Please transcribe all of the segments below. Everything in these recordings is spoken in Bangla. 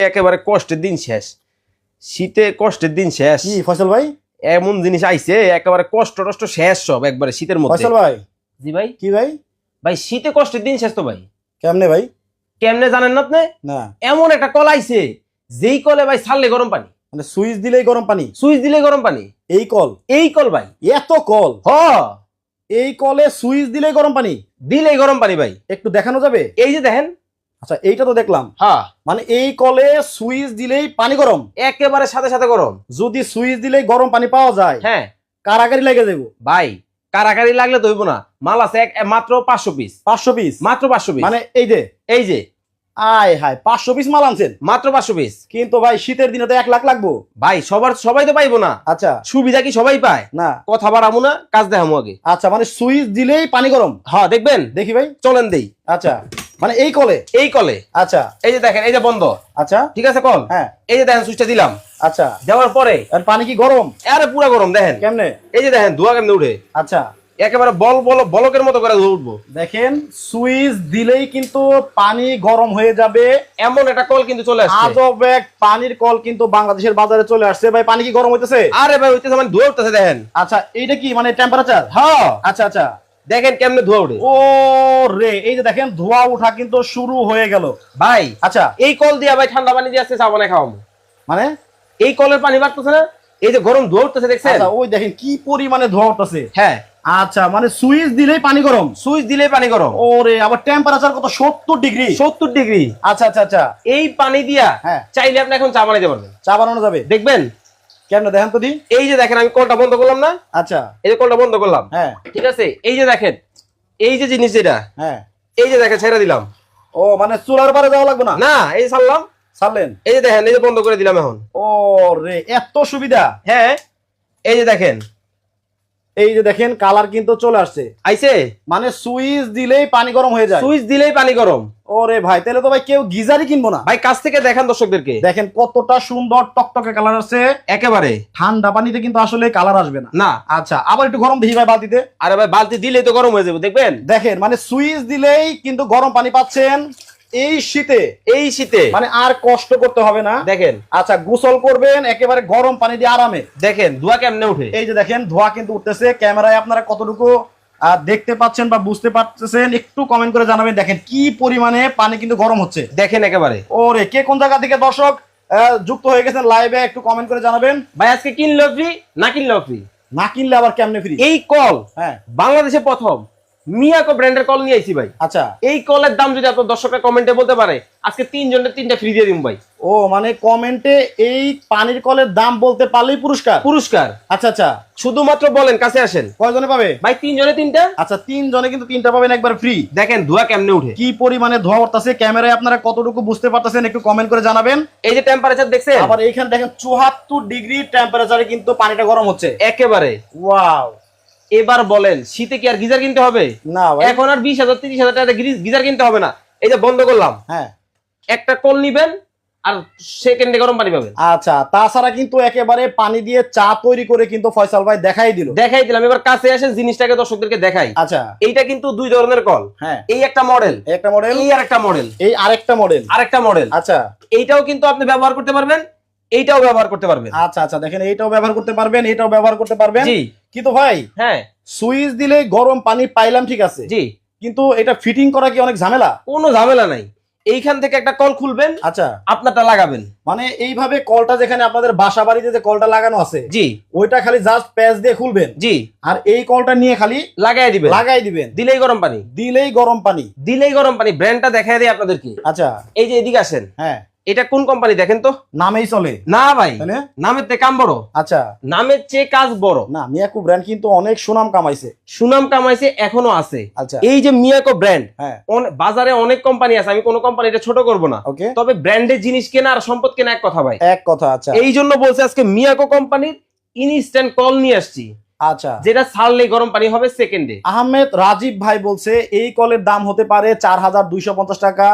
একেবারে কষ্টের দিন শেষ। শীতে কষ্টের দিন শেষ। কি ফয়সাল ভাই? এমন জিনিস আইছে একেবারে কষ্ট টষ্ট শেষ সব একবারে শীতের মধ্যে। ফয়সাল ভাই? জি ভাই। কি ভাই? ভাই শীতে কষ্টের দিন শেষ তো ভাই। কেমনে ভাই? কেমনে জানেন না আপনি? না। এমন একটা কল আইছে যেই কলে ভাই ছাড়লে গরম পানি। মানে সুইচ দিলেই গরম পানি? সুইচ দিলেই গরম পানি। এই কল? এই কল ভাই। এত কল? হ। এই কলে সুইচ দিলেই গরম পানি? দিলেই গরম পানি ভাই। একটু দেখানো যাবে? এই যে দেখেন আচ্ছা এইটা তো দেখলাম। হ্যাঁ। মানে এই কলে সুইচ দিলেই পানি গরম। একেবারে সাথে সাথে গরম। যদি সুইচ দিলেই গরম পানি পাওয়া যায় হ্যাঁ। কারাগারি লেগে যাব ভাই কারাকারি লাগলে তো হইব না। মাল আছে মাত্র পাঁচশো পিস পাঁচশো পিস মাত্র পাঁচশো পিস মানে এই যে? এই যে। আয় হায় পাঁচশো পিস মাল আনছেন? মাত্র পাঁচশো পিস কিন্তু ভাই শীতের দিনে তো এক লাখ লাগবো। ভাই সবার সবাই তো পাইবো না। আচ্ছা। সুবিধা কি সবাই পায়? না। কথা বাড়াবো না কাজ দেখামো আগে। আচ্ছা মানে সুইচ দিলেই পানি গরম। হ্যাঁ দেখবেন? দেখি ভাই। চলেন দেই। আচ্ছা। মানে এই কলে? এই কলে। আচ্ছা। এই যে দেখেন এই যে বন্ধ। আচ্ছা। ঠিক আছে কল? হ্যাঁ। এই যে দেখেন সুইচটা দিলাম। আচ্ছা। দেওয়ার পরে আর পানি কি গরম? আরে পুরা গরম দেখেন। কেমনে? এই যে দেখেন ধোয়া কেমনে উঠে? আচ্ছা। একেবারে বল বল বলকের মতো করে উঠবো। দেখেন সুইচ দিলেই কিন্তু পানি গরম হয়ে যাবে। এমন একটা কল কিন্তু চলে আসছে। আজব এক পানির কল কিন্তু বাংলাদেশের বাজারে চলে আসছে। ভাই পানি কি গরম হইতেছে? আরে ভাই হইতেছে মানে ধোয়া উঠতেছে দেখেন। আচ্ছা এইটা কি মানে টেম্পারেচার হ্যাঁ। আচ্ছা আচ্ছা। দেখেন কেমনে ধোয়া উঠে। ও রে এই যে দেখেন ধোয়া ওঠা কিন্তু শুরু হয়ে গেল। ভাই আচ্ছা। এই কল দিয়া ভাই ঠান্ডা পানি দিয়ে আসছে চা বানায় খাওয়াবো মানে? এই কলের পানি বাড়তেছে না? এই যে গরম ধোয়া উঠতেছে দেখছেন? আচ্ছা ওই দেখেন কি পরিমাণে ধোয়া উঠতেছে। হ্যাঁ। আচ্ছা মানে সুইচ দিলেই পানি গরম। সুইচ দিলেই পানি গরম। ওরে আবার টেম্পারেচার কত? সত্তর ডিগ্রি। সত্তর ডিগ্রি। আচ্ছা আচ্ছা আচ্ছা। এই পানি দিয়া হ্যাঁ। চাইলে আপনি এখন চা বানাইতে পারবেন। চা বানানো যাবে। দেখবেন? কেমনে দেখেন তো দি? এই যে দেখেন আমি কলটা বন্ধ করলাম না? আচ্ছা। এই যে কলটা বন্ধ করলাম। হ্যাঁ। ঠিক আছে? এই যে দেখেন এই যে জিনিস যেটা হ্যাঁ। এই যে দেখেন ছেড়ে দিলাম। ও মানে চুলার পারে যাওয়া লাগবে না? না এই সারলাম ছাড়লাম। ছাড়লেন? এই যে দেখেন এই যে বন্ধ করে দিলাম এখন। ও রে এত সুবিধা। হ্যাঁ এই যে দেখেন এই যে দেখেন কালার কিন্তু চলে আসছে। আইছে? মানে সুইচ দিলেই পানি গরম হয়ে যায়। সুইচ দিলেই পানি গরম। ওরে ভাই তাহলে তো ভাই কেউ গিজারই কিনবো না। ভাই কাছ থেকে দেখান দর্শকদেরকে। দেখেন কতটা সুন্দর টকটকে কালার আছে একেবারে। ঠান্ডা পানিতে কিন্তু আসলে কালার আসবে না। না। আচ্ছা আবার একটু গরম দেখি ভাই বালতিতে। আরে ভাই বালতি দিলেই তো গরম হয়ে যাবে দেখবেন? দেখেন মানে সুইচ দিলেই কিন্তু গরম পানি পাচ্ছেন। এই শীতে এই শীতে। মানে আর কষ্ট করতে হবে না। দেখেন। আচ্ছা গোসল করবেন একেবারে গরম পানি দিয়ে আরামে। দেখেন ধোয়া কেমনে উঠে এই যে দেখেন ধোয়া কিন্তু উঠতেছে। ক্যামেরায় আপনারা কতটুকু দেখতে পাচ্ছেন বা বুঝতে পারতেছেন একটু কমেন্ট করে জানাবেন। দেখেন কি পরিমাণে পানি কিন্তু গরম হচ্ছে। দেখেন একেবারে। ওরে কে কোন জায়গা থেকে দর্শক যুক্ত হয়ে গেছেন লাইভে একটু কমেন্ট করে জানাবেন। ভাই আজকে কিনলেও ফ্রি না কিনলেও ফ্রি না কিনলে আবার কেমনে ফ্রি এই কল হ্যাঁ। বাংলাদেশে প্রথম। মিয়াকো ব্র্যান্ডের কল নিয়ে আইছি ভাই। আচ্ছা। এই কলের দাম যদি আপনার দর্শকরা কমেন্টে বলতে পারে আজকে তিনজনের তিনটা ফ্রি দিয়ে দিন ভাই। ও মানে কমেন্টে এই পানির কলের দাম বলতে পারলেই পুরস্কার? পুরস্কার। আচ্ছা আচ্ছা। শুধুমাত্র বলেন কাছে আসেন। কয়জনে পাবে? ভাই তিনজনে তিনটা? আচ্ছা তিনজনে কিন্তু তিনটা পাবেন একবার ফ্রি দেখেন ধোয়া কেমনে উঠে। কি পরিমাণে ধোয়া উঠতেছে ক্যামেরায় আপনারা কতটুকু বুঝতে পারতেছেন একটু কমেন্ট করে জানাবেন। এই যে টেম্পারেচার দেখছেন? আবার এইখানে দেখেন চুয়াত্তর ডিগ্রি টেম্পারেচারে কিন্তু পানিটা গরম হচ্ছে। একেবারে। ওয়াও এবার বলেন শীতে কি আর গিজার কিনতে হবে? না এখন আর বিশ হাজার তিরিশ হাজার টাকা গিজার কিনতে হবে না। এই যে বন্ধ করলাম। হ্যাঁ। একটা কল নিবেন আর সেকেন্ডে গরম পানি পাবেন। আচ্ছা তাছাড়া কিন্তু একেবারে পানি দিয়ে চা তৈরি করে কিন্তু ফয়সাল ভাই দেখাই দিল। দেখাই দিলাম। এবার কাছে আসেন জিনিসটাকে দর্শকদেরকে দেখাই। আচ্ছা। এইটা কিন্তু দুই ধরনের কল। হ্যাঁ। এই একটা মডেল এই একটা মডেল এই আর একটা মডেল এই আরেকটা মডেল আরেকটা মডেল আচ্ছা। এইটাও কিন্তু আপনি ব্যবহার করতে পারবেন। এইটাও ব্যবহার করতে পারবেন। আচ্ছা আচ্ছা দেখেন এইটাও ব্যবহার করতে পারবেন এটাও ব্যবহার করতে পারবেন। জি। কিন্তু ভাই? হ্যাঁ। সুইচ দিলে গরম পানি পাইলাম ঠিক আছে। জি। কিন্তু এটা ফিটিং করা কি অনেক ঝামেলা? কোনো ঝামেলা নাই। এইখান থেকে একটা কল খুলবেন আচ্ছা। আপনারটা লাগাবেন। মানে এইভাবে কলটা যেখানে আপনাদের বাসা বাড়িতে যে কলটা লাগানো আছে জি। ওইটা খালি জাস্ট প্যাচ দিয়ে খুলবেন। জি। আর এই কলটা নিয়ে খালি লাগাই দিবেন। লাগাই দিবেন। দিলেই গরম পানি। দিলেই গরম পানি। দিলেই গরম পানি। ব্র্যান্ডটা দেখাই দেয় আপনাদেরকে। আচ্ছা। এই যে এদিকে আসেন। হ্যাঁ। এটা কোন কোম্পানি দেখেন তো? নামেই চলে। না ভাই নামের কাম বড়। আচ্ছা। নামের চেয়ে কাজ বড়। না মিয়াকো ব্র্যান্ড কিন্তু অনেক সুনাম কামাইছে। সুনাম কামাইছে এখনও আছে। আচ্ছা। এই যে মিয়াকো ব্র্যান্ড হ্যাঁ। বাজারে অনেক কোম্পানি আছে আমি কোনো কোম্পানিটা ছোট করব না। ওকে তবে ব্র্যান্ডের জিনিস কেনা আর সম্পদ কেনা এক কথা ভাই। এক কথা আচ্ছা। এই জন্য বলছে আজকে মিয়াকো কোম্পানির ইনস্ট্যান্ট কল নিয়ে আসছি। আচ্ছা। যেটা ছাড়লে গরম পানি হবে সেকেন্ডে আহমেদ রাজীব ভাই বলছে এই কলের দাম হতে পারে চার হাজার দুইশো পঞ্চাশ টাকা।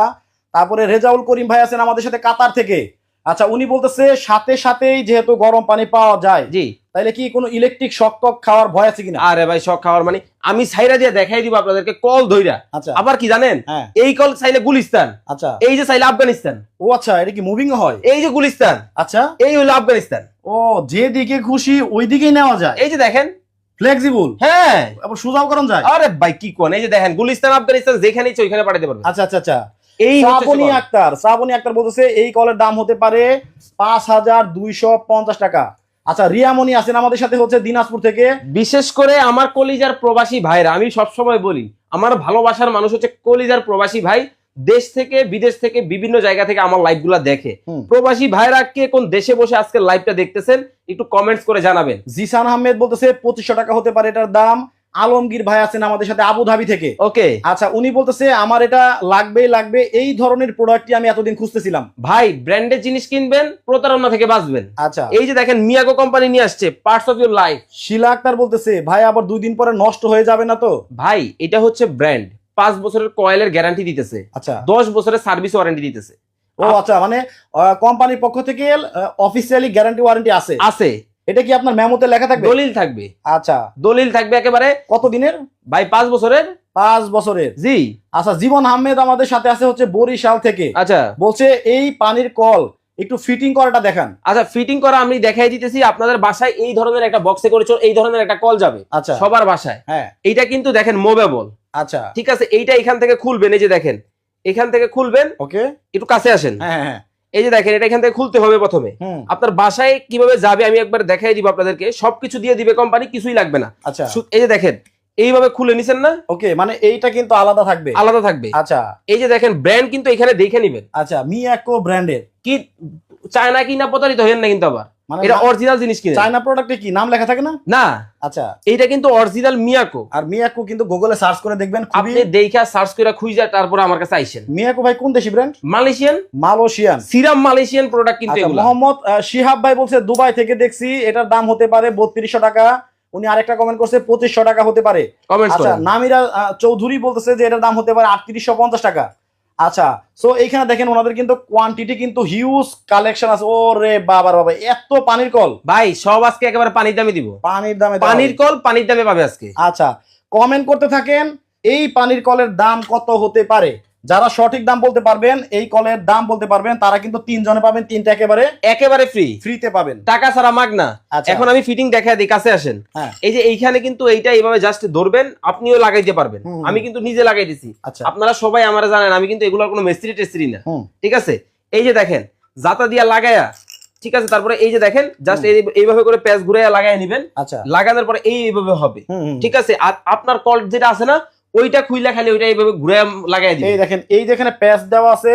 তারপরে রেজাউল করিম ভাই আছেন আমাদের সাথে কাতার থেকে। আচ্ছা উনি বলতেছে সাথে সাথেই যেহেতু গরম পানি পাওয়া যায় জি। তাইলে কি কোনো ইলেকট্রিক শক টক খাওয়ার ভয় আছে কিনা? আরে ভাই শখ খাওয়ার মানে আমি সাইরা দিয়ে দেখাই দিব আপনাদেরকে কল ধইরা। আচ্ছা। আবার কি জানেন? হ্যাঁ। এই কল চাইলে গুলিস্তান। আচ্ছা। এই যে চাইলে আফগানিস্তান। ও আচ্ছা এটা কি মুভিং হয়? এই যে গুলিস্তান। আচ্ছা। এই হলো আফগানিস্তান। ও যে দিকে খুশি ওই দিকেই নেওয়া যায়। এই যে দেখেন। ফ্লেক্সিবল হ্যাঁ। আবার সোজাও করা যায়। আরে ভাই কি কোন? এই যে দেখেন গুলিস্তান আফগানিস্তান যেখানে ইচ্ছে ওইখানে পাঠাতে পারবেন। আচ্ছা আচ্ছা আচ্ছা। এই শ্রাবণী আক্তার শ্রাবণী আক্তার বলতেছে এই কলের দাম হতে পারে পাঁচ হাজার দুইশো পঞ্চাশ টাকা। আচ্ছা রিয়ামণি আছেন আমাদের সাথে হচ্ছে দিনাজপুর থেকে। বিশেষ করে আমার কলিজার প্রবাসী ভাইরা আমি সবসময় বলি আমার ভালোবাসার মানুষ হচ্ছে কলিজার প্রবাসী ভাই দেশ থেকে বিদেশ থেকে বিভিন্ন জায়গা থেকে আমার লাইভগুলো দেখে। প্রবাসী ভাইরা কে কোন দেশে বসে আজকে লাইভটা দেখতেছেন একটু কমেন্টস করে জানাবেন। জিসান আহমেদ বলতেছে পঁচিশশো টাকা হতে পারে এটার দাম। আলমগীর ভাই আছেন আমাদের সাথে আবু ধাবি থেকে। ওকে। আচ্ছা উনি বলতেছে আমার এটা লাগবেই লাগবে এই ধরনের প্রোডাক্টটি আমি এতদিন খুঁজতেছিলাম। ভাই ব্র্যান্ডের জিনিস কিনবেন প্রতারণা থেকে বাঁচবেন। আচ্ছা। এই যে দেখেন মিয়াগো কোম্পানি নিয়ে আসছে parts of your life Shila Akter বলতেছে ভাই আবার দুই দিন পরে নষ্ট হয়ে যাবে না তো? ভাই এটা হচ্ছে ব্র্যান্ড পাঁচ বছরের কয়েলের গ্যারান্টি দিতেছে। আচ্ছা। দশ বছরের সার্ভিস ওয়ারেন্টি দিতেছে। ও আচ্ছা মানে কোম্পানির পক্ষ থেকে অফিসিয়ালি গ্যারান্টি ওয়ারেন্টি আছে। আছে। এটা কি আপনার মেমোতে লেখা থাকবে? দলিল থাকবে। আচ্ছা। দলিল থাকবে একেবারে কত দিনের ভাই পাঁচ বছরের? পাঁচ বছরের। জি। আচ্ছা জীবন আহমেদ আমাদের সাথে আছে হচ্ছে বরিশাল থেকে। আচ্ছা। বলছে এই পানির কল একটু ফিটিং করাটা দেখান। আচ্ছা ফিটিং করা আমি দেখাই দিতেছি আপনাদের বাসায় এই ধরনের একটা বক্সে করে এই ধরনের একটা কল যাবে আচ্ছা। সবার বাসায়। হ্যাঁ। এইটা কিন্তু দেখেন মোবেবল আচ্ছা। ঠিক আছে এইটা এখান থেকে খুলবেন এই যে দেখেন। এখান থেকে খুলবেন ওকে। একটু কাছে আসেন। হ্যাঁ হ্যাঁ, হ্যাঁ। এই যে দেখেন এটা এখান থেকে খুলতে হবে প্রথমে। আপনার বাসায় কীভাবে যাবে আমি একবার দেখাই দিব আপনাদেরকে। সবকিছু দিয়ে দিবে কোম্পানি কিছুই লাগবে না। আচ্ছা। এই যে দেখেন এইভাবে খুলে নিছেন না? ওকে মানে এইটা কিন্তু আলাদা থাকবে? আলাদা থাকবে। আচ্ছা। এই যে দেখেন ব্র্যান্ড কিন্তু এখানে দেখে নিবেন। আচ্ছা মিয়াকো ব্র্যান্ডের। কি চায়না কিনা প্রতারিত হইেন না কিন্তু আবার। এটা অরিজিনাল জিনিস কিনে। চায়না প্রোডাক্টে কি? নাম লেখা থাকে না? না। আচ্ছা। এইটা কিন্তু অরিজিনাল মিয়াকো। আর মিয়াকো কিন্তু গুগলে সার্চ করে দেখবেন খুবই আপনি দেখা সার্চ করে খুঁজে তারপরে আমার কাছে আইসেন। মিয়াকো ভাই কোন দেশি brand Malaysian? Malaysian. Serum Malaysian product কিন্তু আচ্ছা এগুলো। মোহাম্মদ শিহাব ভাই বলছে দুবাই থেকে দেখছি এটার দাম হতে পারে বত্রিশশো টাকা। উনি আরেকটা কমেন্ট করছে পঁচিশশো টাকা হতে পারে। আচ্ছা নামিরা চৌধুরী বলতেছে যে এটার দাম হতে পারে আটত্রিশশো পঞ্চাশ টাকা। আচ্ছা সো এইখানে দেখেন ওনাদের কিন্তু কোয়ান্টিটি কিন্তু হিউজ কালেকশন আছে। ওরে রে বাবার বাবা এত পানির কল। ভাই সব আজকে একেবারে পানির দামে দিব। পানির দামে পানির কল পানির দামে পাবে আজকে। আচ্ছা কমেন্ট করতে থাকেন এই পানির কলের দাম কত হতে পারে? যারা সঠিক দাম বলতে পারবেন এই কলের দাম বলতে পারবেন তারা কিন্তু তিনজনে পাবেন তিনটা একেবারে একেবারে ফ্রি ফ্রিতে পাবেন। টাকা ছাড়া মাগ না। আচ্ছা। এখন আমি ফিটিং দেখা দিই কাছে আসেন। হ্যাঁ। এই যে এইখানে কিন্তু এইটা এইভাবে জাস্ট ধরবেন আপনিও লাগাইতে পারবেন। আমি কিন্তু নিজে লাগাই দিছি। আচ্ছা। আপনারা সবাই আমার জানেন আমি কিন্তু এগুলোর কোনো মিস্ত্রি টেস্ত্রি না। ঠিক আছে? এই যে দেখেন জাতা দিয়া লাগায়া ঠিক আছে? তারপরে এই যে দেখেন জাস্ট এইভাবে করে প্যাচ ঘুরে লাগাই নিবেন। আচ্ছা। লাগানোর পরে এই এইভাবে হবে। ঠিক আছে? আর আপনার কল যেটা আছে না ওইটা খুইলা খালি ওইটা এইভাবে ঘুরে লাগাই এই দেখেন এই যেখানে প্যাচ দেওয়া আছে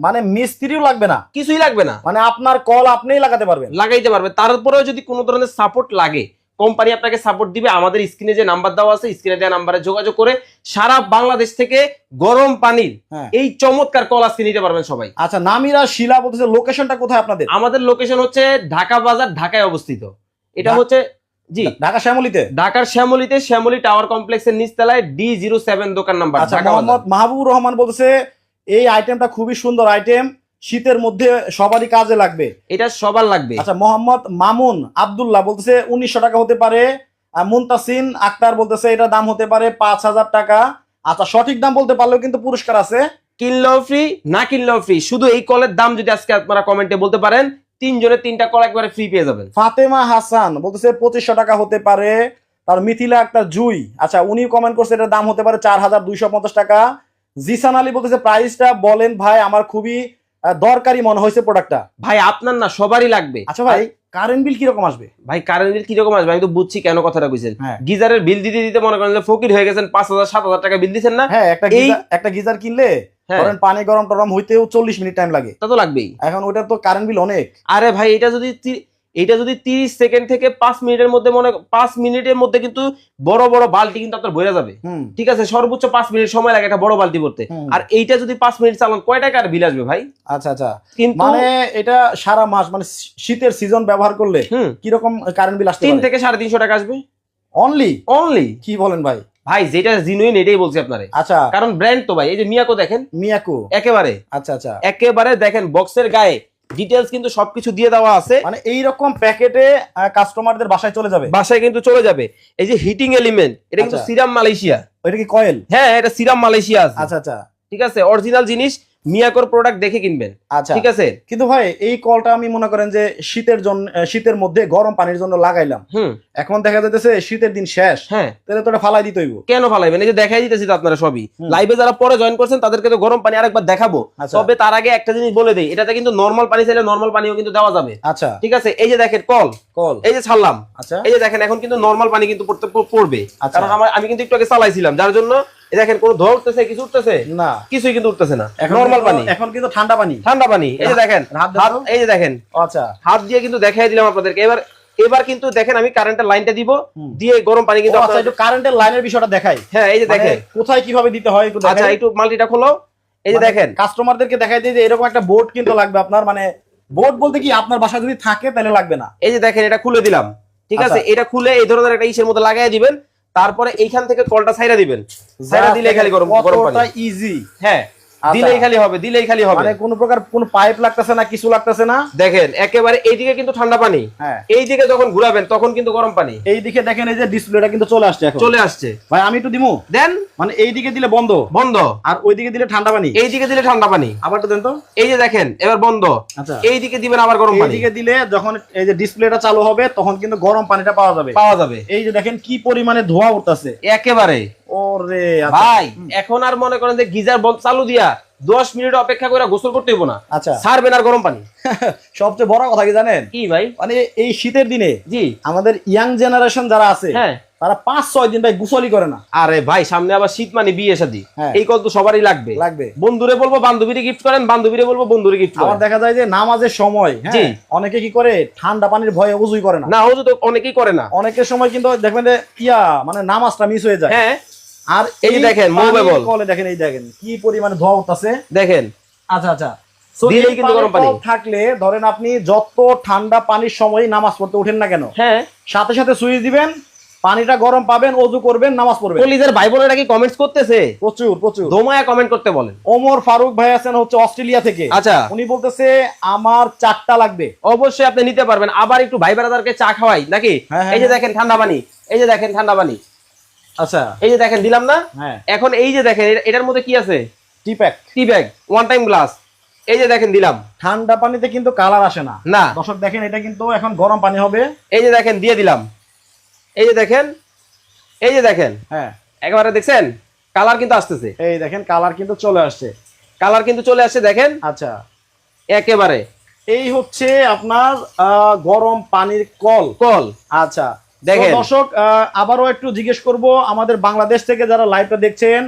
মানে মিস্ত্রিও লাগবে না। কিছুই লাগবে না। মানে আপনার কল আপনিই লাগাতে পারবেন। লাগাইতে পারবে। তারপরেও যদি কোনো ধরনের সাপোর্ট লাগে কোম্পানি আপনাকে সাপোর্ট দিবে আমাদের স্ক্রিনে যে নাম্বার দেওয়া আছে স্ক্রিনে দেওয়া নাম্বারে যোগাযোগ করে সারা বাংলাদেশ থেকে গরম পানির হ্যাঁ। এই চমৎকার কল আজকে নিতে পারবেন সবাই। আচ্ছা নামিরা শিলা বলতেছে লোকেশনটা কোথায় আপনাদের? আমাদের লোকেশন হচ্ছে ঢাকা বাজার ঢাকায় অবস্থিত। এটা হচ্ছে জি। ঢাকা শ্যামলিতে? ঢাকার শ্যামলিতে শ্যামলি টাওয়ার কমপ্লেক্সের নিচতলায় ডি জিরো সেভেন দোকান নাম্বার আচ্ছা ঢাকা বাজার। মোহাম্মদ মাহবুবুর রহমান বলতেছে এই আইটেমটা খুবই সুন্দর আইটেম শীতের মধ্যে সবারই কাজে লাগবে। এটা সবার লাগবে। আচ্ছা মোহাম্মদ মামুন আব্দুল্লাহ বলতেছে উনিশশো টাকা হতে পারে। মুনতাসিন আক্তার বলতেছে এটা দাম হতে পারে পাঁচ হাজার টাকা। আচ্ছা সঠিক দাম বলতে পারলেও কিন্তু পুরস্কার আছে। কিনলেও ফ্রি না কিনলেও ফ্রি শুধু এই কলের দাম যদি আজকে আপনারা কমেন্টে বলতে পারেন তিনজনের তিনটা কল একবারে ফ্রি পেয়ে যাবেন। ফাতেমা হাসান বলতেছে পঁচিশশো টাকা হতে পারে। তার মিথিলা একটা জুই। আচ্ছা উনি কমেন্ট করছে এটার দাম হতে পারে চার হাজার দুইশো পঞ্চাশ টাকা। জিসান আলী বলতেছে প্রাইসটা বলেন ভাই আমার খুবই দরকারি মনে হয়েছে প্রোডাক্টটা ভাই আপনার না সবারই লাগবে। আচ্ছা ভাই কারেন্ট বিল কীরকম আসবে? ভাই কারেন্ট বিল কীরকম আসবে? আমি তো বুঝছি কেন কথাটা কইছেন। হ্যাঁ। গিজারের বিল দিতে দিতে মনে করেন যে ফকির হয়ে গেছেন পাঁচ হাজার সাত হাজার টাকা বিল দিচ্ছেন না। হ্যাঁ একটা গিজার একটা গিজার কিনলে ধরেন পানি গরম টরম হইতেও চল্লিশ মিনিট টাইম লাগে। তা তো লাগবেই। এখন ওটা তো কারেন্ট বিল অনেক। আরে ভাই এটা যদি এটা যদি তিরিশ সেকেন্ড থেকে পাঁচ মিনিটের মধ্যে মনে পাঁচ মিনিটের মধ্যে কিন্তু বড় বড় বালতি কিন্তু আপনার ভরে যাবে। ঠিক আছে? সর্বোচ্চ পাঁচ মিনিট সময় লাগে একটা বড় বালতি করতে আর এইটা যদি পাঁচ মিনিট চালান কয় টাকার বিল আসবে ভাই? আচ্ছা আচ্ছা। মানে এটা সারা মাস মানে শীতের সিজন ব্যবহার করলে কীরকম কারেন্ট বিল আসতে তিন থেকে সাড়ে তিনশো টাকা আসবে। অনলি অনলি কি বলেন ভাই? ভাই যেটা জিনুইন এটাই বলছি আপনারে। আচ্ছা। কারণ ব্র্যান্ড তো ভাই এই যে মিয়াকো দেখেন মিয়াকো। একেবারে। আচ্ছা আচ্ছা। একেবারে দেখেন বক্সের গায়ে ডিটেলস কিন্তু সবকিছু দিয়ে দেওয়া আছে। মানে এই রকম প্যাকেটে কাস্টমারদের বাসায় চলে যাবে? বাসায় কিন্তু চলে যাবে। এই যে হিটিং এলিমেন্ট এটা কিন্তু আচ্ছা। Serum Malaysia. এটা কি কয়েল হ্যাঁ এটা সিরাম মালয়েশিয়া আছে। আচ্ছা আচ্ছা। ঠিক আছে? অরিজিনাল জিনিস মিয়াকোর প্রোডাক্ট দেখে কিনবেন। আচ্ছা। ঠিক আছে? কিন্তু ভাই এই কলটা আমি মনে করেন যে শীতের জন্য শীতের মধ্যে গরম পানির জন্য লাগাইলাম। এখন দেখা যাইতেছে শীতের দিন শেষ। হ্যাঁ। তাহলে তো এটা ফালাই দিতে হইব। কেন ফালাইবেন? এই যে দেখাই দিতেছি তো আপনারা সবই। লাইভে যারা পরে জয়েন করছেন তাদেরকে তো গরম পানি আরেকবার দেখাবো। আচ্ছা। তবে তার আগে একটা জিনিস বলে দেই এটাতে কিন্তু নর্মাল পানি চাইলে নর্মাল পানিও কিন্তু দেওয়া যাবে। আচ্ছা। ঠিক আছে? এই যে দেখেন কল। কল। এই যে ছাড়লাম। আচ্ছা। এই যে দেখেন এখন কিন্তু নর্মাল পানি কিন্তু পড়তে পড়বে। আচ্ছা। কারণ আমি কিন্তু একটু আগে চালাইছিলাম। যার জন্য দেখেন কোনো ধোয়া উঠতেছে কিছু উঠতেছে? না। কিছুই কিন্তু উঠতেছে না। নর্মাল পানি। এখন কিন্তু ঠান্ডা পানি। ঠান্ডা পানি। এই যে দেখেন হাত হাত তো। এই যে দেখেন। আচ্ছা। হাত দিয়ে কিন্তু দেখাই দিলাম আপনাদেরকে। এবার এবার কিন্তু দেখেন আমি কারেন্টের লাইনটা দিব। দিয়ে গরম পানি কিন্তু আচ্ছা একটু কারেন্টের লাইনের বিষয়টা দেখাই। হ্যাঁ এই যে মানে দেখেন। কোথায় কীভাবে দিতে হয় একটু আচ্ছা একটু মাল্টিটা খোলো। এই যে মানে দেখেন। কাস্টমারদেরকে দেখাই দিই যে এরকম একটা বোর্ড কিন্তু লাগবে আপনার। মানে বোর্ড বলতে কি আপনার বাসায় যদি থাকে তাহলে লাগবে না। এই যে দেখেন এটা খুলে দিলাম। ঠিক আছে? আচ্ছা। এটা খুলে এই ধরনের একটা ইসের মধ্যে লাগাই দিবেন। তারপরে এইখান থেকে কলটা সাইরা দিবেন। সাইরা দিলে খালি গরম গরম পানি। ইজি হ্যাঁ। দিলেই খালি হবে দিলেই খালি হবে। মানে কোনো প্রকার কোনো পাইপ লাগতেছে না কিছু লাগতেছে না? দেখেন একেবারে এইদিকে কিন্তু ঠান্ডা পানি। হ্যাঁ। এই দিকে যখন ঘুরাবেন তখন কিন্তু গরম পানি। এই দিকে দেখেন এই যে ডিসপ্লেটা কিন্তু চলে আসছে এখন। চলে আসছে। ভাই আমি একটু দিমু? দেন। মানে এই দিকে দিলে বন্ধ। বন্ধ। আর ওই দিকে দিলে ঠান্ডা পানি। এই দিকে দিলে ঠান্ডা পানি। আবার তো দেন তো। এই যে দেখেন এবার বন্ধ। আচ্ছা। এই দিকে দিবেন আবার গরম পানি। দিকে দিলে যখন এই যে ডিসপ্লেটা চালু হবে তখন কিন্তু গরম পানিটা পাওয়া যাবে। পাওয়া যাবে। এই যে দেখেন কি পরিমাণে ধোঁয়া উঠতেছে। একেবারে। ওরে আচ্ছা। ভাই এখন আর মনে করেন যে গিজার চালু দিয়া দশ মিনিট অপেক্ষা করে গোসল করতে হইব না। আচ্ছা। আর গরম পানি। সবচেয়ে বড় কথা কি জানেন? কি ভাই? মানে এই শীতের দিনে জি। আমাদের ইয়াং জেনারেশন যারা আছে হ্যাঁ। তারা পাঁচ ছয় দিন ভাই গুসলই করে না। আরে ভাই সামনে আবার শীত মানে বিয়ে শাদী। হ্যাঁ। এই কল তো সবারই লাগবে। লাগবে। বন্ধুরে বলব বান্ধবীরে গিফট করেন বান্ধবীরে বলব বন্ধুরে গিফট আবার করেন। দেখা যায় যে নামাজের সময় হ্যাঁ। অনেকে কি করে ঠান্ডা পানির ভয়ে উজুই করে না। না ও তো অনেকেই করে না। অনেকের সময় কিন্তু দেখবেন যে ইয়া মানে নামাজটা মিস হয়ে যায়। হ্যাঁ। আর এই দেখেন, movable। কলে দেখেন এই দেখেন কি পরিমাণে ধোয়া উঠতেছে দেখেন। আচ্ছা আচ্ছা। So, দিলেই কিন্তু গরম পানি। থাকলে ধরেন আপনি যত ঠান্ডা পানির সময় নামাজ পড়তে উঠেন না কেন হ্যাঁ। সাথে সাথে সুইচ দিবেন পানিটা গরম পাবেন করবেন নামাজ পড়বেন। কলিজের ভাই বোনেরা কি কমেন্টস করতেছে? প্রচুর প্রচুর। দোমায়া কমেন্ট করতে বলেন। ওমর ফারুক ভাই আছেন হচ্ছে অস্ট্রেলিয়া থেকে। আচ্ছা। উনি বলতেছে আমার চারটা লাগবে। অবশ্যই আপনি নিতে পারবেন। আবার একটু ভাই বেড়াদারকে চা খাওয়াই নাকি? হ্যাঁ, হ্যাঁ, এই যে। দেখেন ঠান্ডা পানি এই যে দেখেন ঠান্ডা পানি। আচ্ছা। এই যে দেখেন দিলাম না? হ্যাঁ। এখন এই যে দেখেন এটার মধ্যে কি আছে? Tea pack tea bag one time glass এই যে দেখেন দিলাম। ঠান্ডা পানিতে কিন্তু কালার আসে না। না। দর্শক দেখেন এটা কিন্তু এখন গরম পানি হবে। এই যে দেখেন দিয়ে দিলাম। এই যে দেখেন এই যে দেখেন। হ্যাঁ। একেবারে দেখছেন? কালার কিন্তু আসতেছে। এই দেখেন কালার কিন্তু চলে আসছে। কালার কিন্তু চলে আসছে দেখেন। আচ্ছা। একেবারে। এই হচ্ছে আপনার গরম পানির কল। কল। আচ্ছা। দেখেন। দর্শক আবারও একটু জিজ্ঞেস করব আমাদের বাংলাদেশ থেকে যারা লাইভটা দেখছেন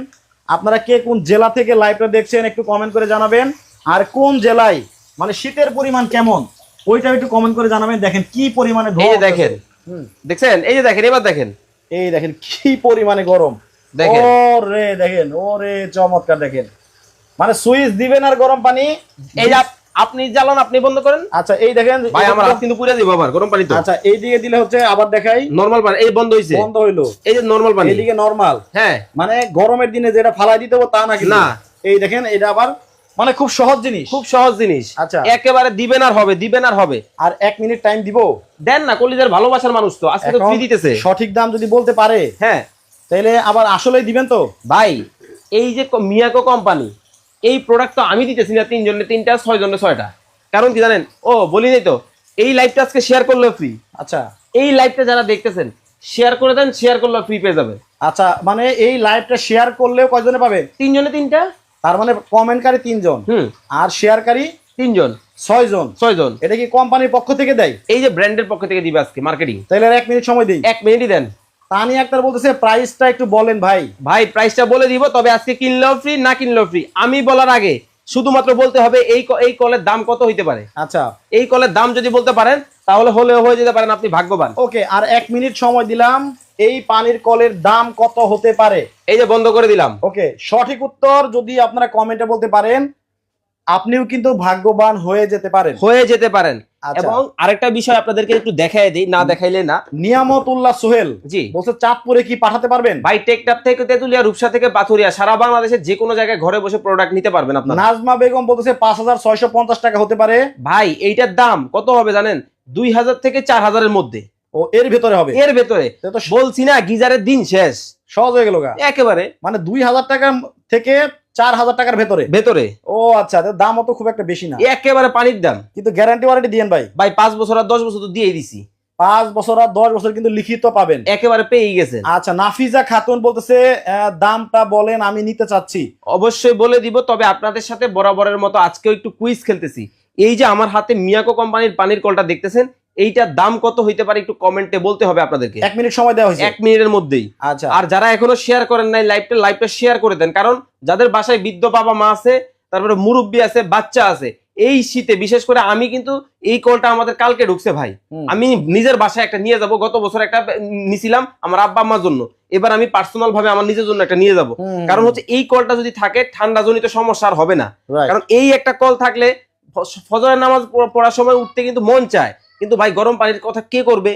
আপনারা কে কোন জেলা থেকে লাইভটা দেখছেন একটু কমেন্ট করে জানাবেন। আর কোন জেলায় মানে শীতের পরিমাণ কেমন ওইটা একটু কমেন্ট করে জানাবেন। দেখেন কি পরিমাণে এই দেখেন। দেখছেন? এই যে দেখেন এবার দেখেন। এই দেখেন কি পরিমাণে গরম। দেখেন। ওরে দেখেন ওরে চমৎকার দেখেন। মানে সুইচ দিবেন আর গরম পানি এই যে আপনি জ্বালান আপনি বন্ধ করেন। আচ্ছা এই দেখেন ভাই আমার হাত কিন্তু পুড়ে দিব আবার গরম পানি তো। আচ্ছা এই দিকে দিলে হচ্ছে আবার দেখাই। নরমাল পানি এই বন্ধ হইছে। বন্ধ হইল। এই যে নরমাল পানি। এইদিকে নরমাল হ্যাঁ। মানে গরমের দিনে যেটা ফালাই দিতে তা না না। এই দেখেন এটা আবার মানে খুব সহজ জিনিস। খুব সহজ জিনিস। আচ্ছা। একেবারে দিবেন আর হবে দিবেন আর হবে। আর এক মিনিট টাইম দিব। দেন না কলিজার ভালোবাসার মানুষ তো আজকে তো ফ্রি দিতেছে। সঠিক দাম যদি বলতে পারে হ্যাঁ। তাহলে আবার আসলেই দিবেন তো? ভাই এই যে মিয়াকো কোম্পানি এই প্রোডাক্ট তো আমি দিতেছি না তিনজনে তিনটা ছয় জনে ছয়টা। কারণ কি জানেন? ও বলি নাই তো এই লাইভটা আজকে শেয়ার করলেও ফ্রি আচ্ছা। এই লাইভটা যারা দেখতেছেন শেয়ার করে দেন শেয়ার করলেও ফ্রি পেয়ে যাবে। আচ্ছা মানে এই লাইভটা শেয়ার করলেও কয়জনে পাবে তিনজনে তিনটা? তার মানে কমেন্টকারী তিনজন। হুম। আর শেয়ারকারী তিনজন। ছয় জন ছয় জন এটা কি কোম্পানির পক্ষ থেকে দেয়? এই যে ব্র্যান্ডের পক্ষ থেকে দিবে আজকে মার্কেটিং তাহলে এক মিনিট সময় দিই। এক মিনিটই দেন। তানি আক্তার বলতেছে প্রাইসটা একটু বলেন ভাই। ভাই প্রাইসটা বলে দিব তবে আজকে কিনলেও ফ্রি না কিনলেও ফ্রি আমি বলার আগে শুধুমাত্র বলতে হবে এই এই কলের দাম কত হইতে পারে? আচ্ছা। এই কলের দাম যদি বলতে পারেন তাহলে হলেও হয়ে যেতে পারেন আপনি ভাগ্যবান। ওকে আর এক মিনিট সময় দিলাম এই পানির কলের দাম কত হতে পারে? এই যে বন্ধ করে দিলাম। ওকে সঠিক উত্তর যদি আপনারা কমেন্টে বলতে পারেন আপনিও কিন্তু ভাগ্যবান হয়ে যেতে পারেন। হয়ে যেতে পারেন। এবং আরেকটা বিষয় আপনাদেরকে একটু দেখাই দিই না দেখাইলে না। নিয়ামতুল্লাহ সোহেল জি। বলছে চাঁদপুরে কি পাঠাতে পারবেন? ভাই টেকটাপ থেকে তেতুলিয়া রূপসা থেকে পাথুরিয়া সারা যে কোনো জায়গায় ঘরে বসে প্রোডাক্ট নিতে পারবেন আপনারা। নাজমা বেগম বলতেছে পাঁচ হাজার ছয়শো পঞ্চাশ টাকা হতে পারে। ভাই এইটার দাম কত হবে জানেন? দুই হাজার থেকে চার হাজারের মধ্যে। ও এর ভেতরে হবে? এর ভেতরে। বলছি না গিজারের দিন শেষ। সহজ হয়ে গেল একেবারে। মানে দুই হাজার টাকা থেকে চার হাজার টাকার ভেতরে। ভেতরে। ও আচ্ছা এটার দামও তো খুব একটা বেশি না। একেবারে পানির দাম। কিন্তু গ্যারান্টি ওয়ারেন্টি দিয়েন ভাই। ভাই পাঁচ বছর আর দশ বছর তো দিয়ে দিছি। পাঁচ বছর আর দশ বছর কিন্তু লিখিত পাবেন। একেবারে পেয়ে গেছেন। আচ্ছা নাফিজা খাতুন বলতেছে দামটা বলেন আমি নিতে চাচ্ছি। অবশ্যই বলে দিব তবে আপনাদের সাথে বরাবরের মতো আজকেও একটু কুইজ খেলতেছি। এই যে আমার হাতে মিয়াকো কোম্পানির পানির কলটা দেখতেছেন এইটার দাম কত হইতে পারে একটু কমেন্টে বলতে হবে আপনাদেরকে। এক মিনিট সময় দেওয়া হয়েছে। এক মিনিটের মধ্যেই। আচ্ছা। আর যারা এখনও শেয়ার করেন নাই লাইভটা লাইভটা শেয়ার করে দেন। কারণ যাদের বাসায় বৃদ্ধ বাবা মা আছে তারপরে মুরব্বী আছে বাচ্চা আছে এই শীতে বিশেষ করে আমি কিন্তু এই কলটা আমাদের কালকে ঢুকছে ভাই। আমি নিজের বাসায় একটা নিয়ে যাব গত বছর একটা নিছিলাম আমার আব্বা আম্মার জন্য। এবার আমি পার্সোনাল ভাবে আমার নিজের জন্য একটা নিয়ে যাব। কারণ হচ্ছে এই কলটা যদি থাকে ঠান্ডা জনিত সমস্যা আর হবে না। কারণ এই একটা কল থাকলে ফজরের নামাজ পড়ার সময় উঠতে কিন্তু মন চায়। কিন্তু ভাই গরম পানির কথা কে করবে?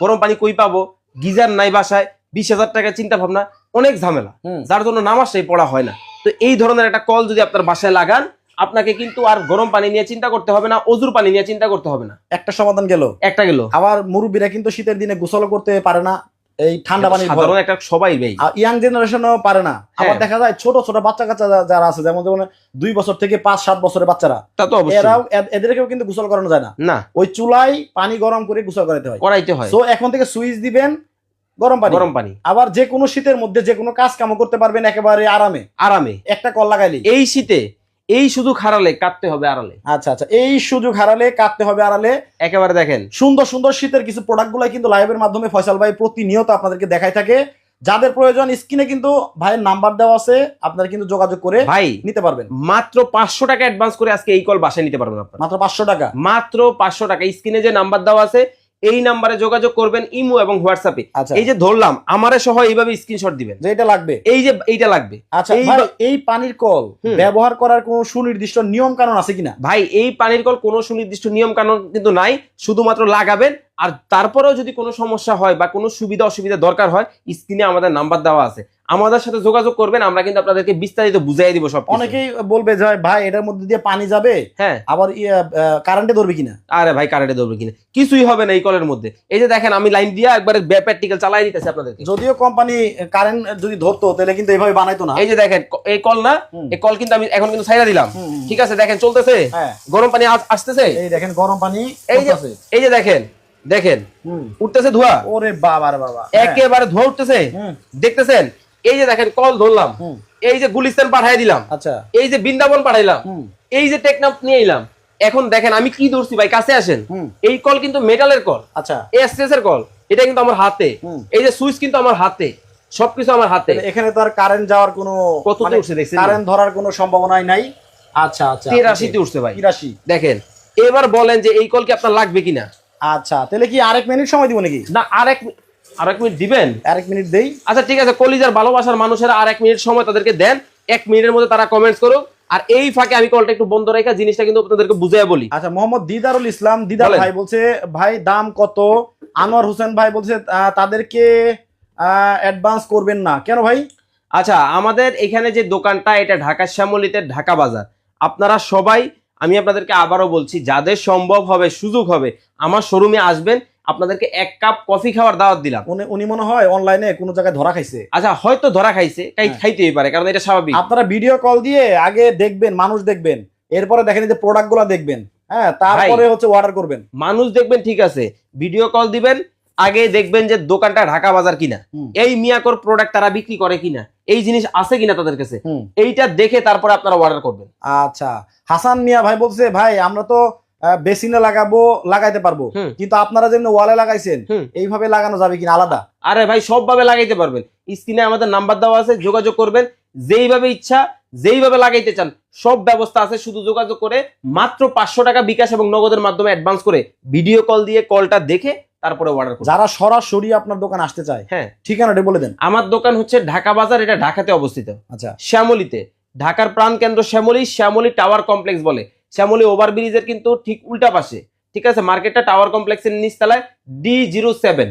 গরম পানি কই পাবো? গিজার নাই বাসায় বিশ হাজার টাকা চিন্তা ভাবনা অনেক ঝামেলা। যার জন্য নামাজটাই পড়া হয় না। তো এই ধরনের একটা কল যদি আপনার বাসায় লাগান আপনাকে কিন্তু আর গরম পানি নিয়ে চিন্তা করতে হবে না অজুর পানি নিয়ে চিন্তা করতে হবে না। একটা সমাধান গেল। একটা গেল। আবার মুরব্বীরা কিন্তু শীতের দিনে গোসল করতে পারে না এই ঠান্ডা ভয়। সাধারণ একটা সবাই ভাই ইয়াং জেনারেশনও পারে না। আবার হ্যাঁ। দেখা যায় ছোট ছোট বাচ্চা কাচ্চা যারা আছে যেমন যেমন দুই বছর থেকে পাঁচ সাত বছরের বাচ্চারা তা তো অবশ্যই। এরাও এদেরকেও কিন্তু গোসল করানো যায় না। না। ওই চুলায় পানি গরম করে গোসল করাতে হয়। করাইতে হয়। সো এখন থেকে সুইচ দিবেন গরম পানি। গরম পানি। আবার যে কোনো শীতের মধ্যে যে কোনো কাজ কাম করতে পারবেন একেবারে আরামে। আরামে। একটা কল লাগাইলে এই শীতে এই শুধু খারালে কাটতে হবে আড়ালে। আচ্ছা আচ্ছা এই সুযোগ হারালে কাটতে হবে আড়ালে। একেবারে দেখেন। সুন্দর সুন্দর শীতের কিছু প্রোডাক্ট গুলাই কিন্তু লাইভের মাধ্যমে ফয়সাল ভাই প্রতিনিয়ত আপনাদেরকে দেখাই থাকে। যাদের প্রয়োজন স্ক্রিনে কিন্তু ভাইয়ের নাম্বার দেওয়া আছে আপনারা কিন্তু যোগাযোগ করে ভাই নিতে পারবেন। মাত্র পাঁচশো টাকা অ্যাডভান্স করে আজকে এই কল বাসায় নিতে পারবেন আপনারা। মাত্র পাঁচশো টাকা। মাত্র পাঁচশো টাকা। স্ক্রিনে যে নাম্বার দেওয়া আছে এই নাম্বারে যোগাযোগ করবেন ইমো এবং হোয়াটসঅ্যাপে। আচ্ছা। এই যে ধরলাম আমারে সহ এইভাবে স্ক্রিনশট দিবেন। যে এটা লাগবে? এই যে এইটা লাগবে। আচ্ছা এই পানির কল ব্যবহার করার কোনো সুনির্দিষ্ট নিয়ম কানুন আছে কিনা? ভাই এই পানির কল কোনো সুনির্দিষ্ট নিয়ম কানুন কিন্তু নাই শুধুমাত্র লাগাবেন আর তারপরেও যদি কোনো সমস্যা হয় বা কোনো সুবিধা অসুবিধা দরকার হয় স্ক্রিনে আমাদের নাম্বার দেওয়া আছে। আমাদের সাথে যোগাযোগ করবেন আমরা কিন্তু আপনাদেরকে বিস্তারিত বুঝাই দিব সব। অনেকেই বলবে যে ভাই এটার মধ্যে দিয়ে পানি যাবে? হ্যাঁ। আবার কারেন্টে ধরবে কিনা? আরে ভাই কারেন্টে ধরবে কিনা? কিছুই হবে না এই কলের মধ্যে। এই যে দেখেন আমি লাইন দিয়ে একবারে প্র্যাকটিক্যাল চালাই দিতেছি আপনাদেরকে। যদিও কোম্পানি কারেন্ট যদি ধরতো তাহলে কিন্তু এইভাবে বানাইতো না। এই যে দেখেন এই কল না এই কল কিন্তু আমি এখন কিন্তু ছাইরা দিলাম। ঠিক আছে দেখেন চলতেছে? হ্যাঁ। গরম পানি আস- আসতেছে? এই দেখেন গরম পানি এই যে। এই যে দেখেন দেখেন উঠতেছে ধোয়া? ওরে বাবা রে বাবা। হ্যাঁ। একেবারে ধোয়া উঠতেছে? দেখতেছেন? এই যে দেখেন কল ধরলাম। এই যে গুলিস্তান পাঠাই দিলাম। আচ্ছা। এই যে বৃন্দাবন পাঠাইলাম। এই যে টেকনাফ নিয়ে এলাম। এখন দেখেন আমি কি ধরছি ভাই? কাছে আসেন। এই কল কিন্তু মেটালের কল। আচ্ছা। এসএস এর কল। এটা কিন্তু আমার হাতে। এই যে সুইচ কিন্তু আমার হাতে। সবকিছু আমার হাতে। এখানে তো আর কারেন্ট যাওয়ার কোনো কত মানে উঠছে দেখছেন? কারেন্ট ধরার কোনো সম্ভাবনাই নাই। আচ্ছা আচ্ছা। তেরাশিতে উঠছে ভাই। তিরাশি। দেখেন এবার বলেন যে এই কল কি আপনার লাগবে কিনা? আচ্ছা তাহলে কি আরেক মিনিট সময় দিব নাকি? না আরেক আরেক মিনিট দিবেন? আরেক মিনিট দেই। আচ্ছা ঠিক আছে কলিজার ভালোবাসার মানুষেরা আর এক মিনিট সময় তাদেরকে দেন। এক মিনিটের মধ্যে তারা কমেন্টস করুক। আর এই ফাঁকে আমি কলটা একটু বন্ধ রেখে জিনিসটা কিন্তু আপনাদেরকে বুঝাই বলি। আচ্ছা মোহাম্মদ দিদারুল ইসলাম দিদার ভাই বলছে ভাই দাম কত? আনোয়ার হোসেন ভাই বলছে তাদেরকে অ্যাডভান্স করবেন না। কেন ভাই? আচ্ছা আমাদের এখানে যে দোকানটা এটা ঢাকা শ্যামলিতে ঢাকা বাজার। আপনারা সবাই আমি আপনাদেরকে আবারও বলছি যাদের সম্ভব হবে সুযোগ হবে আমার শোরুমে আসবেন। আপনাদেরকে এক কাপ কফি খাওয়ার দাওয়াত দিলাম। উনি- মনে হয় অনলাইনে কোনো জায়গায় ধরা খাইছে। আচ্ছা হয়তো ধরা খাইছে হ্যাঁ। খাইতেই পারে কারণ এটা স্বাভাবিক। আপনারা ভিডিও কল দিয়ে আগে দেখবেন মানুষ দেখবেন। এরপরে দেখেন যে প্রোডাক্টগুলা দেখবেন। হ্যাঁ তারপরে হচ্ছে অর্ডার করবেন। মানুষ দেখবেন ঠিক আছে। ভিডিও কল দিবেন আগে দেখবেন যে দোকানটা ঢাকা বাজার কিনা। এই মিয়াকর প্রোডাক্ট তারা বিক্রি করে কিনা। এই জিনিস আছে কিনা তাদের কাছে? এইটা দেখে তারপরে আপনারা অর্ডার করবেন। আচ্ছা হাসান মিয়া ভাই বলছে ভাই আমরা তো বেসিনে লাগাবো লাগাইতে পারব। কিন্তু আপনারা যেমনি ওয়ালে লাগাইছেন। এইভাবে লাগানো যাবে কিনা আলাদা? আরে ভাই সবভাবে লাগাইতে পারবেন। স্ক্রিনে আমাদের নাম্বার দেওয়া আছে যোগাযোগ করবেন। যেইভাবে ইচ্ছা যেইভাবে লাগাইতে চান সব ব্যবস্থা আছে। শুধু যোগাযোগ করে মাত্র পাঁচশো টাকা বিকাশ এবং নগদের মাধ্যমে অ্যাডভান্স করে ভিডিও কল দিয়ে কলটা দেখে তারপরে অর্ডার করুন। যারা সরাসরি আপনার দোকান আসতে চায় হ্যাঁ। ঠিকানাটা বলে দেন। আমার দোকান হচ্ছে ঢাকা বাজার এটা ঢাকাতে অবস্থিত। আচ্ছা। শ্যামলিতে। ঢাকার প্রাণ কেন্দ্র শ্যামলি শ্যামলি টাওয়ার কমপ্লেক্স বলে। শ্যামলি ওভারব্রিজের কিন্তু ঠিক উল্টা পাশে। ঠিক আছে? মার্কেটটা টাওয়ার কমপ্লেক্সের নিচতলায় ডি জিরো সেভেন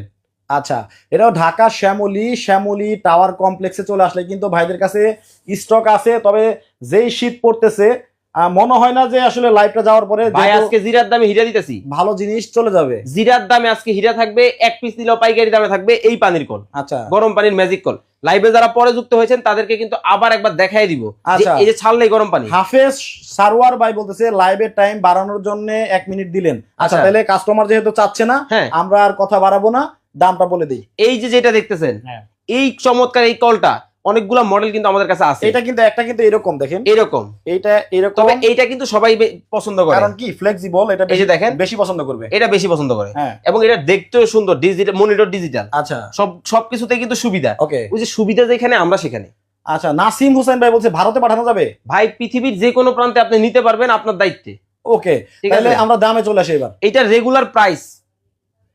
আচ্ছা এটাও ঢাকা শ্যামলী শ্যামলী টাওয়ার কমপ্লেক্সে চলে আসলে কিন্তু ভাইদের কাছে স্টক আছে, তবে যেই শীত পড়তেছে মনে হয় না যে আসলে লাইভটা যাওয়ার পরে ভাই আজকে জিরার দামে হিরা দিতেছি। ভালো জিনিস চলে যাবে। জিরার দামে আজকে হিরা থাকবে এক পিস দিলেও পাইকারি দামে থাকবে এই পানির কল। আচ্ছা। গরম পানির ম্যাজিক কল। লাইভে যারা পরে যুক্ত হয়েছেন তাদেরকে কিন্তু আবার একবার দেখাই দিব। আচ্ছা। এই যে ছাড়লেই গরম পানি। হাফেজ সারওয়ার ভাই বলতেছে লাইভের টাইম বাড়ানোর জন্য এক মিনিট দিলেন। আচ্ছা আচ্ছা। তাহলে কাস্টমার যেহেতু চাচ্ছে না হ্যাঁ। আমরা আর কথা বাড়াবো না দামটা বলে দিই। এই যে যেটা দেখতেছেন হ্যাঁ। এই চমৎকার এই কলটা অনেকগুলা মডেল কিন্তু আমাদের কাছে আছে। এটা কিন্তু একটা কিন্তু এরকম দেখেন। এরকম। এটা এরকম। তবে এইটা কিন্তু সবাই পছন্দ করে। কারণ কি ফ্লেক্সিবল এটা বেশি দেখেন বেশি পছন্দ করবে। এটা বেশি পছন্দ করে। হ্যাঁ। এবং এটা দেখতেও সুন্দর ডিজিটাল মনিটর ডিজিটাল আচ্ছা। সব সবকিছুতে কিন্তু সুবিধা। ওকে। ওই যে সুবিধা যেখানে আমরা সেখানে। আচ্ছা নাসিম হোসেন ভাই বলছে ভারতে পাঠানো যাবে? ভাই পৃথিবীর যে কোনো প্রান্তে আপনি নিতে পারবেন আপনার দায়িত্বে। ওকে তাহলে আমরা দামে চলে আসি এবার। এটা রেগুলার প্রাইস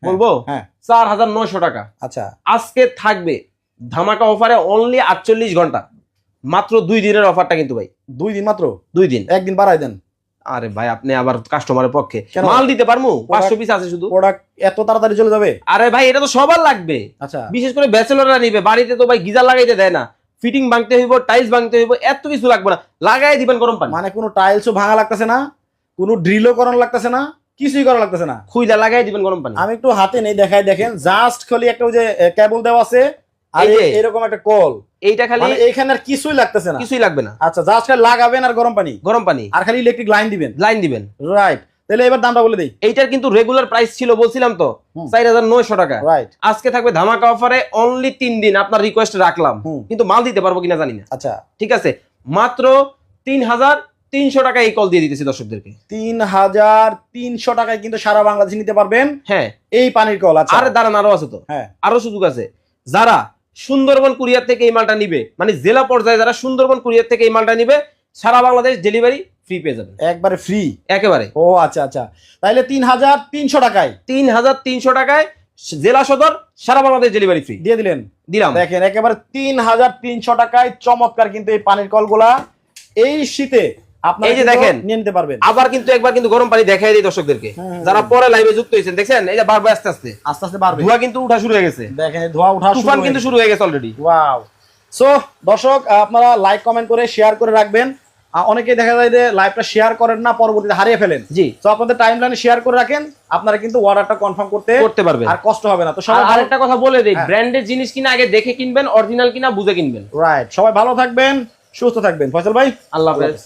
বলব? হ্যাঁ। চার হাজার নয়শো টাকা। আচ্ছা। আজকে থাকবে ধামাকা অফারে অনলি আটচল্লিশ ঘণ্টা। মাত্র দুই দিনের অফারটা কিন্তু ভাই। দুই দিন মাত্র? দুই দিন। একদিন বাড়াই দেন। আরে ভাই আপনি আবার কাস্টমারের পক্ষে। মাল দিতে পারব পাঁচশো পিস আছে শুধু। প্রোডাক্ট এত তাড়াতাড়ি চলে যাবে? আরে ভাই এটা তো সবার লাগবে। আচ্ছা। বিশেষ করে ব্যাচেলররা নিবে। বাড়িতে তো ভাই গিজার লাগাইতে দেয় না। ফিটিং ভাঙতে হইব টাইলস ভাঙতে হইব এত কিছু লাগবে না। লাগাই দিবেন গরম পানি। মানে কোনো টাইলসও ভাঙা লাগতেছে না কোনো ড্রিলও করানো লাগতেছে না কিছুই করা লাগতেছে না। খুইলা লাগাই দিবেন গরম পানি। আমি একটু হাতে নেই দেখাই দেখেন। জাস্ট খালি একটা ওই যে কেবল দেওয়া আছে আর এই যে। এই- এরকম একটা কল। এইটা খালি মানে এইখানে আর কিছুই লাগতেছে না। কিছুই লাগবে না। আচ্ছা জাস্ট লাগাবেন আর গরম পানি। গরম পানি। আর খালি ইলেকট্রিক লাইন দিবেন। লাইন দিবেন। রাইট তাহলে এবার দামটা বলে দিই। এইটার কিন্তু রেগুলার প্রাইস ছিল বলছিলাম তো চার হাজার নয়শো টাকা। রাইট আজকে থাকবে ধামাকা অফারে অনলি তিন দিন আপনার রিকোয়েস্ট রাখলাম। কিন্তু মাল দিতে পারব কিনা জানি না। আচ্ছা। ঠিক আছে? মাত্র তিন হাজার তিনশো টাকা এই কল দিয়ে দিতেছি দর্শকদেরকে। তিন হাজার তিনশো টাকায় কিন্তু সারা বাংলাদেশে নিতে পারবেন। হ্যাঁ। এই পানির কল আছে আর দাঁড়ান আরও আছে তো। হ্যাঁ। আরও সুযোগ আছে। যারা সুন্দরবন কুরিয়ার থেকে এই মালটা নিবে। মানে জেলা পর্যায়ে যারা সুন্দরবন কুরিয়ার থেকে এই মালটা নিবে সারা বাংলাদেশ ডেলিভারি ফ্রি পেয়ে যাবেন একবারে ফ্রি একেবারে। ও আচ্ছা আচ্ছা। তাহলে তিন হাজার তিনশো টাকায়? তিন হাজার তিনশো টাকায় জেলা সদর সারা বাংলাদেশ ডেলিভারি ফ্রি দিয়ে দিলেন? দিলাম। দেখেন একেবারে তিন হাজার তিনশো টাকায় চমৎকার কিন্তু এই পানির কলগুলা। এই শীতে এই যে দেখেন। নিতে পারবেন। আবার কিন্তু একবার কিন্তু গরম পানি দেখাই দিই দর্শকদেরকে। যারা পরে লাইভে যুক্ত হয়েছেন দেখছেন? এই যে আস্তে আস্তে। আস্তে আস্তে বাড়বে। ধোয়া কিন্তু উঠা শুরু হয়ে গেছে। দেখেন ধোয়া উঠা তুফান কিন্তু শুরু হয়ে গেছে অলরেডি ওয়াও সো দর্শক আপনারা লাইক কমেন্ট করে শেয়ার করে রাখবেন। অনেকেই দেখা যায় যে লাইভটা শেয়ার করেন না পরবর্তীতে হারিয়ে ফেলেন। জি। তো আপনাদের টাইম লাইনে শেয়ার করে রাখেন। আপনারা কিন্তু অর্ডারটা কনফার্ম করতে করতে পারবেন। আর কষ্ট হবে না। তো সবাই আরেকটা কথা বলে দেই। ব্র্যান্ডের জিনিস কিনা আগে দেখে কিনবেন অরিজিনাল কিনা বুঝে কিনবেন। রাইট সবাই ভালো থাকবেন সুস্থ থাকবেন। ফয়সাল ভাই আল্লাহ হাফেজ।